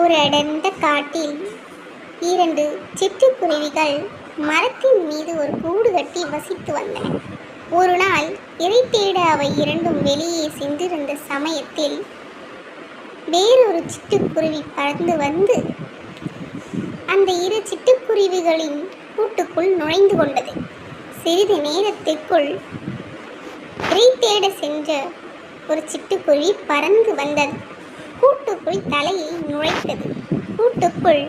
ஒரு அடர்ந்த காட்டில் இரண்டு சிட்டுக்குருவிகள் மரத்தின் மீது ஒரு கூடு கட்டி வசித்து வந்தன. ஒரு நாள் இறை தேட அவை இரண்டும் வெளியே சென்றிருந்த சமயத்தில் வேறொரு சிட்டுக்குருவி பறந்து வந்து அந்த இரு சிட்டுக்குருவிகளின் கூட்டுக்குள் நுழைந்து கொண்டது. சிறிது நேரத்திற்குள் இறை தேட சென்ற ஒரு சிட்டுக்குருவி பறந்து வந்தது. கூட்டுக்குள் தலையை நுழைத்தது. கூட்டுக்குள்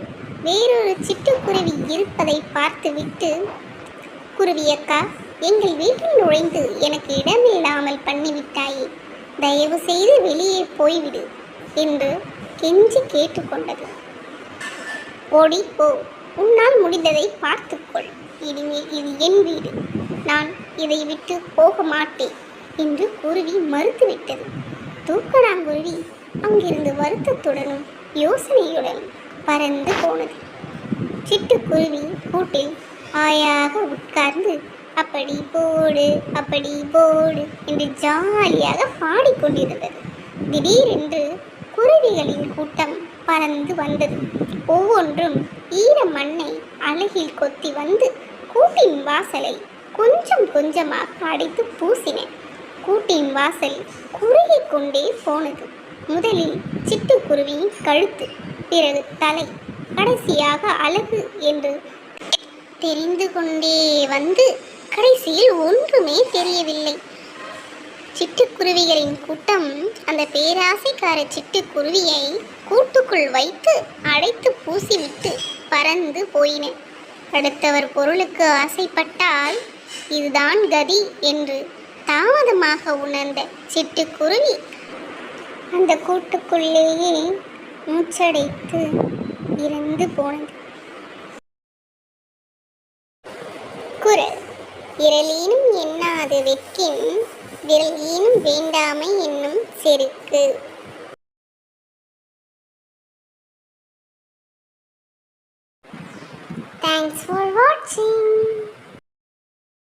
வேறொரு சிட்டுக்குருவி இருப்பதை பார்த்துவிட்டு குருவியக்கா எங்கள் வீட்டில் நுழைந்து எனக்கு இடமில்லாமல் பண்ணிவிட்டாயே தயவு செய்து வெளியே போய்விடு என்று கெஞ்சி கேட்டுக்கொண்டது. ஓடி போ உன்னால் முடிந்ததை பார்த்துக்கொள். இனிமேல் இது என் வீடு. நான் இதை விட்டு போக மாட்டேன் என்று குருவி மறுத்துவிட்டது. தூக்கணாங்குருவி அங்கிருந்து வருத்தத்துடனும் யோசனையுடன் பறந்து போனது. சிட்டுக்குருவி கூட்டில் ஆயாக உட்கார்ந்து அப்படி போடு அப்படி போடு என்று ஜாலியாக பாடிக்கொண்டிருந்தது திடீரென்று குருவிகளின் கூட்டம் பறந்து வந்தது. ஒவ்வொன்றும் ஈர மண்ணை அழகில் கொத்தி வந்து கூட்டின் வாசலை கொஞ்சம் கொஞ்சமாக அடைத்து பூசின. கூட்டின் வாசல் குறுகிக் கொண்டே போனது. முதலில் சிட்டுக்குருவியின் கழுத்து பிறகு தலை. கடைசியாக அழகு என்று தெரிந்து கொண்டே வந்து கடைசியில் ஒன்றுமே தெரியவில்லை. சிட்டுக்குருவிகளின் கூட்டம் அந்த பேராசைக்கார சிட்டுக்குருவியை கூட்டுக்குள் வைத்து அடைத்து பூசிவிட்டு பறந்து போயின. அடுத்தவர் பொருளுக்கு ஆசைப்பட்டால் இதுதான் கதி என்று தாமதமாக உணர்ந்த சிட்டுக்குருவி அந்த கூட்டுக்குள்ளேயே மூச்சடைத்து இறந்து போனது. குரல் இரலீனும் எண்ணாது வெக்கின் விரலீனும் வேண்டாமை என்னும் செருக்கு. தேங்க்ஸ் ஃபார் வாட்சிங்